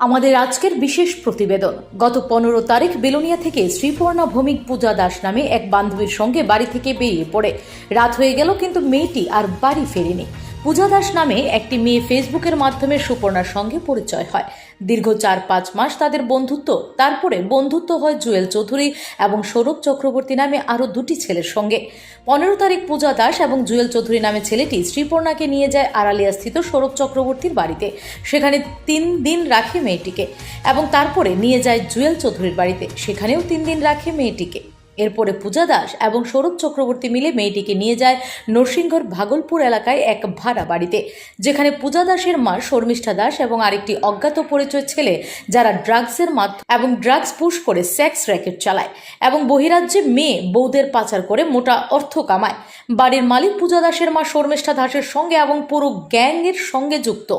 আমাদের আজকের বিশেষ প্রতিবেদন। গত পনেরো তারিখ বেলুনিয়া থেকে শ্রীপর্ণা ভৌমিক পূজা দাস নামে এক বান্ধবীর সঙ্গে বাড়ি থেকে বেরিয়ে পড়ে। রাত হয়ে গেল কিন্তু মেয়েটি আর বাড়ি ফেরেনি। পূজা দাস নামে একটি মেয়ে ফেসবুকের মাধ্যমে সুপর্ণার সঙ্গে পরিচয় হয়। দীর্ঘ চার পাঁচ মাস তাদের বন্ধুত্ব, তারপরে বন্ধুত্ব হয় জুয়েল চৌধুরী এবং সৌরভ চক্রবর্তী নামে আরও দুটি ছেলের সঙ্গে। পনেরো তারিখ পূজা দাস এবং জুয়েল চৌধুরী নামে ছেলেটি শ্রীপর্ণাকে নিয়ে যায় আড়ালিয়া স্থিত সৌরভ চক্রবর্তীর বাড়িতে। সেখানে তিন দিন রাখে মেয়েটিকে এবং তারপরে নিয়ে যায় জুয়েল চৌধুরীর বাড়িতে। সেখানেও তিন দিন রাখে মেয়েটিকে। এরপরে পূজা দাস এবং সৌরভ চক্রবর্তী মিলে মেয়েটিকে নিয়ে যায় নরসিংহর ভাগলপুর এলাকায় এক ভাড়া বাড়িতে, যেখানে পূজা দাসের মা শর্মিষ্ঠা দাস এবং আরেকটি অজ্ঞাত পরিচয় ছেলে যারা ড্রাগসের মাধ্যমে এবং ড্রাগস পুশ করে সেক্স র্যাকেট চালায় এবং বহিরাজ্যে মেয়ে বৌদের পাচার করে মোটা অর্থ কামায়। বাড়ির মালিক পূজা দাসের মা শর্মিষ্ঠা দাসের সঙ্গে এবং পুরো গ্যাংয়ের সঙ্গে যুক্ত।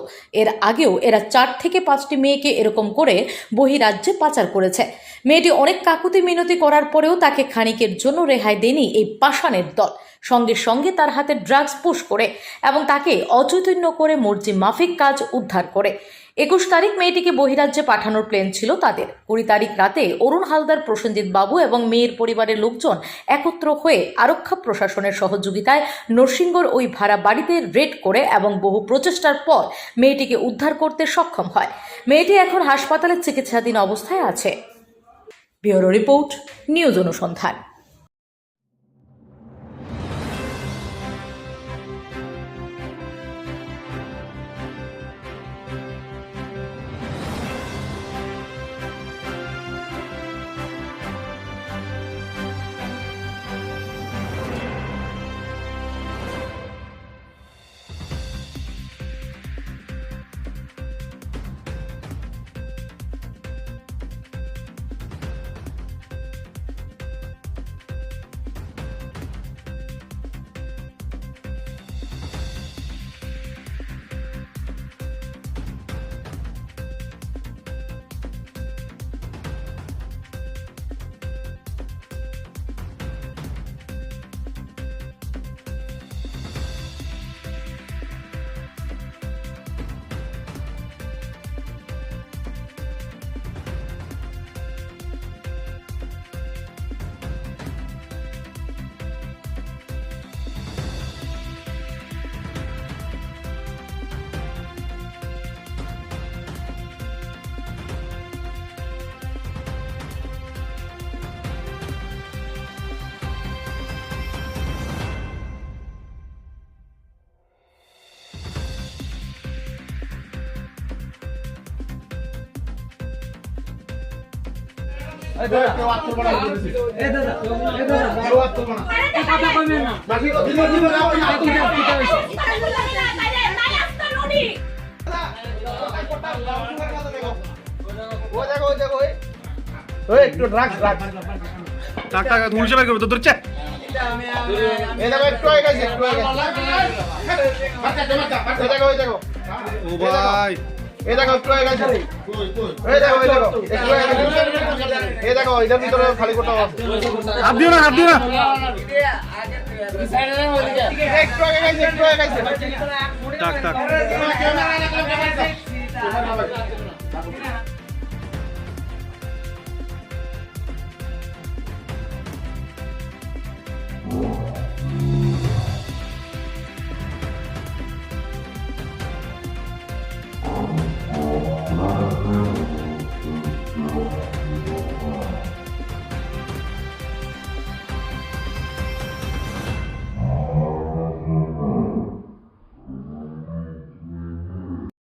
এর আগেও এরা চার থেকে পাঁচটি মেয়েকে এরকম করে বহিরাজ্যে পাচার করেছে। মেয়েটি অনেক কাকুতি মিনতি করার পরেও তাকে খানিকের জন্য রেহাই দেয়নি এই পাষাণের দল। সঙ্গে সঙ্গে তার হাতে ড্রাগস পুশ করে এবং তাকে অচৈতন্য করে মর্জি মাফিক কাজ উদ্ধার করে। একুশ তারিখ মেয়েটিকে বহিরাজ্যে পাঠানোর প্ল্যান ছিল তাদের। কুড়ি তারিখ রাতে অরুণ হালদার, প্রসেনজিৎ বাবু এবং মেয়ের পরিবারের লোকজন একত্র হয়ে আরক্ষা প্রশাসনের সহযোগিতায় নরসিংগড় ওই ভাড়া বাড়িতে রেড করে এবং বহু প্রচেষ্টার পর মেয়েটিকে উদ্ধার করতে সক্ষম হয়। মেয়েটি এখন হাসপাতালে চিকিৎসাধীন অবস্থায় আছে। ব্যুরো রিপোর্ট নিউজ অনুসন্ধান। একটু ড্রাগস ড্রাগস টাক উলছে বের করবে তো ধরছে ও ভাই। এই দেখো একটু আগে গেছে এই দেখো এই দেখো একটু আগে গেছে এই দেখো এটার ভিতরে খালি কোটা আছে। হাত দিও না হাত দিও না। একটু আগে গেছে একটু আগে গেছে টাক টাক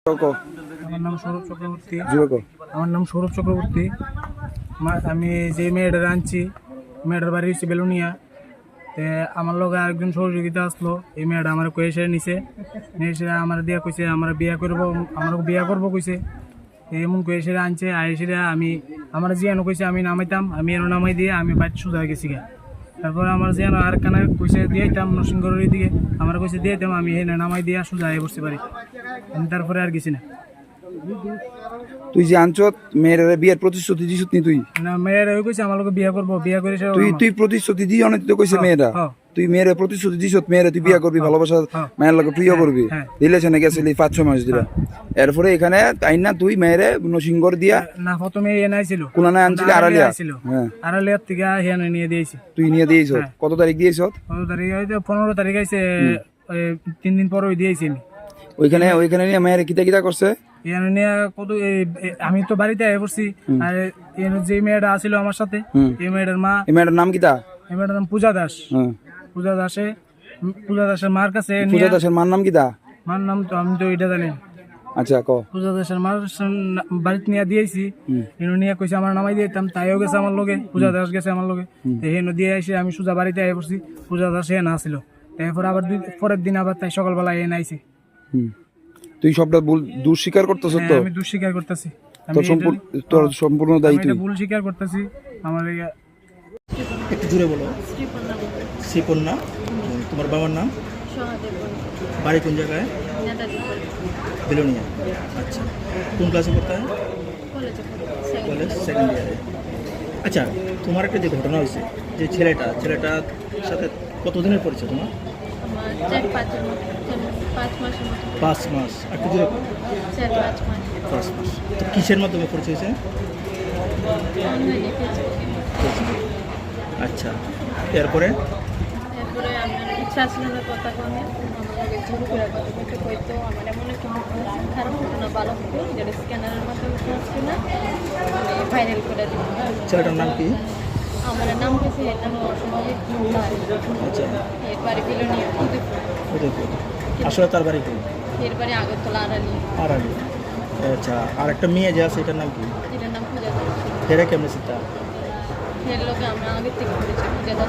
আমার নাম সৌরভ চক্রবর্তী। আমার নাম সৌরভ চক্রবর্তী। আমি যে মেয়েটার আনছি মেয়েটার বাড়ি হচ্ছে বেলুনিয়া। তে আমার লগে আরেকজন সহযোগিতা আসলো এই মেয়েটা আমার কয়ে এসে নিছে। নিয়ে আমার দিয়া কইছে আমার বিয়া করব আমার বিয়া করব কইছে। এমন কয়ে এসে আনছে আর এসে আমি আমার জিয়ানো কইছে আমি নামাইতাম আমি এনে নামাই দিয়ে আমি বাড়ি সোজা গেছি তারপর আমার জিয়ানো আর কানা কইছে দিয়ে দিতাম নরসিংগড়ের দিকে আমার কাছে দিয়ে দিতাম আমি এনে নামাই দিয়ে সোজা যাই বসতে পারি। আমি তারপরে আর গেছি না। তুই যে আনছত মেয়ের বিয়ের প্রতিশ্রুতি দিছত নি তুই? না মেয়ের ওই কইছে আমার লোক বিয়া করব বিয়া করে তুই তুই প্রতিশ্রুতি দি তুই তো কইছে মেয়েরা। হ্যাঁ। তুই মেয়ের প্রতিশ্রুতি দিছত মেয়েরে তুই বিয়ে করবি ভালোবাসা হ্যাঁ। মায়ের লোক প্রিয় করবি। হ্যাঁ। রিলেশনে গেছিলি পাঁচ ছয় মাস দিলা এরপরে এখানে তাই না তুই মেয়েরে নসিংগর দিয়া না প্রথমে এনে আইছিল কুলানায় আনছিলি আড়ালিয়া? ছিল হ্যাঁ। আড়ালিয়ার থেকে হেনে নিয়ে দিয়েছি। তুই নিয়ে দিয়েছ হ্যাঁ। কত তারিখ দিয়েছ কত তারিখ? হয়তো পনেরো তারিখ আইছে তিন দিন পরে ওই দিয়েছি আমি। ওইখানে ওইখানে নিয়ে মেয়েরে কিতা কিতা করছে? কত আমি তো বাড়িতে আয় পড়ছি। আর যে মেয়েটা আসিল আমার সাথে এই মেয়েটার মা এই মেয়েটার নাম কিতা? এই মেয়েটার নাম পূজা দাস। পূজা দাসে পূজা দাসের মার কাছে পূজা দাসের মার নাম কিতা? মার নাম তো আমি তো এটা জানি। আচ্ছা ক পূজা দাসের সন- বাড়িতে নিয়ে দিয়েছি। এনে নিয়ে কইছে আমার নামাই দিতাম তাইও গেছে আমার লগে পূজা দাস গেছে আমার লগে। হেন দিয়ে এসে আমি সোজা বাড়িতে আয় পড়ছি পূজা দাস হেন আসিল। তারপর আবার দুই পরের দিন আবার তাই সকালবেলা এনে আইছে। তুই সবটা ভুল দূর স্বীকার করতেছ তো? হ্যাঁ, আমি দুঃস্বীকার করতেছি। আমি তোর সম্পূর্ণ তোর সম্পূর্ণ আমি দায়িত্ব ভুল স্বীকার করতেছি আমার একটু জুড়ে বলো। শ্রীকন্যা তোমার বাবার নাম? বাড়ি কোন জায়গায়? বেলোনিয়া। আচ্ছা। কোন ক্লাসে পড়তে হয়? কলেজ সেকেন্ড ইয়ারে আচ্ছা তোমার একটা যে ঘটনা হয়েছে যে ছেলেটা ছেলেটার সাথে কতদিনের পরিচয় তোমার? পাঁচ মাস আর একটু জুড়ে পাঁচ মাস। তো কিসের মাধ্যমে পরিচয় হয়েছে? আচ্ছা এরপরে? তারপরে আমার ইচ্ছা ছিল না কথা করে কইতো আমার এমন একটা খারাপ হতো না ভালো হতো যেটা স্ক্যানারের মাধ্যমে আসছে না ভাইরাল করে ছেলেটার নাম কি? আমার নাম হয়েছে এর নাম অসময় আচ্ছা। এরপরে বিলোনিয়া উদয়পুর। উদয়পুর আসলে তার বাড়ি আগরতলা আড়ালি। আগে আচ্ছা আর একটা মেয়ে যে আছে এটার নাম কি? এটার নাম পূজা দাস। হেরা কেমন এর লোকে আমরা আগের থেকে পরিচয় পূজা দাস।